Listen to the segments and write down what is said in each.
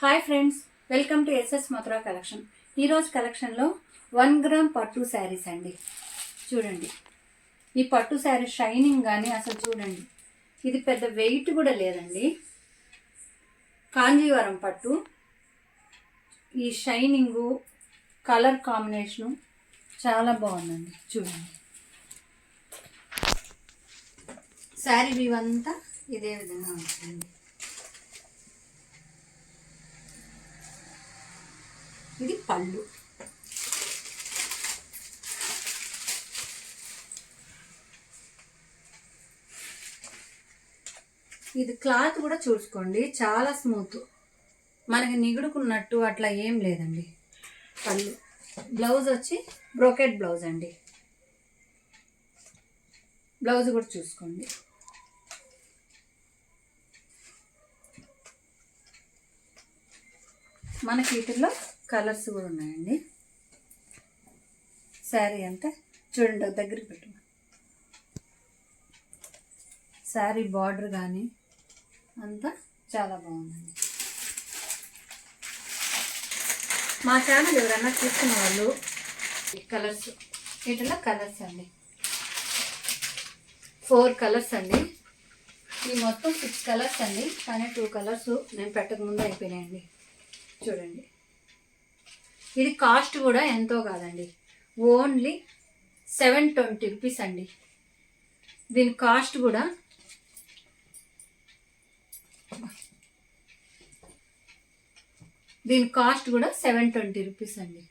Hi friends welcome to SS Mathura collection. ఈరోజు కలెక్షన్లో one gram పట్టు శారీస్ అండి. చూడండి. ఈ పట్టు శారీ షైనింగ్ కానీ అసలు చూడండి. ఇది పెద్ద వెయిట్ కూడా లేదండి. కాంజీవరం పట్టు. ఈ షైనింగు కలర్ కాంబినేషను చాలా బాగుందండి. చూడండి. శారీ వ్యూ అంతా ఇదే విధంగా ఉంటుంది ఇది పళ్ళు. ఇది క్లాత్ కూడా చూసుకోండి చాలా స్మూత్. మనకి నిగుడుకున్నట్టు అట్లా ఏం లేదండి. పళ్ళు. బ్లౌజ్ వచ్చి బ్రోకెట్ బ్లౌజ్ అండి. బ్లౌజ్ కూడా చూసుకోండి. మనకి వీటిల్లో కలర్స్ కూడా ఉన్నాయండి. శారీ అంతా చూడండి ఒక దగ్గరికి పెట్టు. శారీ బార్డర్ కానీ అంతా చాలా బాగుందండి. మా ఛానల్ ఎవరైనా చూస్తున్న వాళ్ళు కలర్స్ వీటిలో కలర్స్ అండి. ఫోర్ కలర్స్ అండి. ఈ మొత్తం సిక్స్ కలర్స్ అండి. కానీ టూ కలర్స్ నేను పెట్టక ముందు అయిపోయినాయండి. చూడండి. ఇది కాస్ట్ కూడా ఎంతో కాదండి. ఓన్లీ సెవెన్ ట్వంటీ రూపీస్ అండి. దీని కాస్ట్ కూడా దీని కాస్ట్ కూడా సెవెన్ ట్వంటీ రూపీస్ అండి.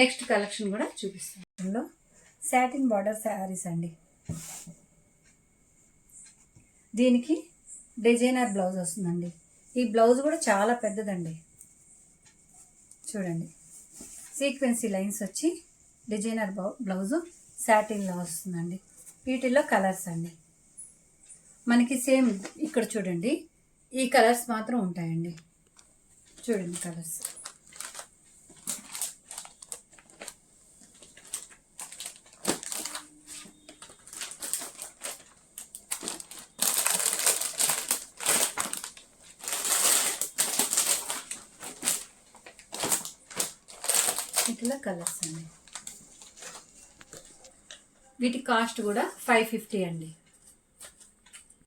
నెక్స్ట్ కలెక్షన్ కూడా చూపిస్తాను. సాటిన్ బార్డర్ శారీస్ అండి. దీనికి డిజైనర్ బ్లౌజ్ వస్తుందండి. ఈ బ్లౌజ్ కూడా చాలా పెద్దదండి. చూడండి. సీక్వెన్సీ లైన్స్ వచ్చి డిజైనర్ బ్లౌజు సాటిన్లో వస్తుందండి. వీటిల్లో కలర్స్ అండి. మనకి సేమ్ ఇక్కడ చూడండి. ఈ కలర్స్ మాత్రం ఉంటాయండి. చూడండి కలర్స్. ఇట్లా కలర్స్ అండి. వీటి కాస్ట్ కూడా ఫైవ్ ఫిఫ్టీ అండి.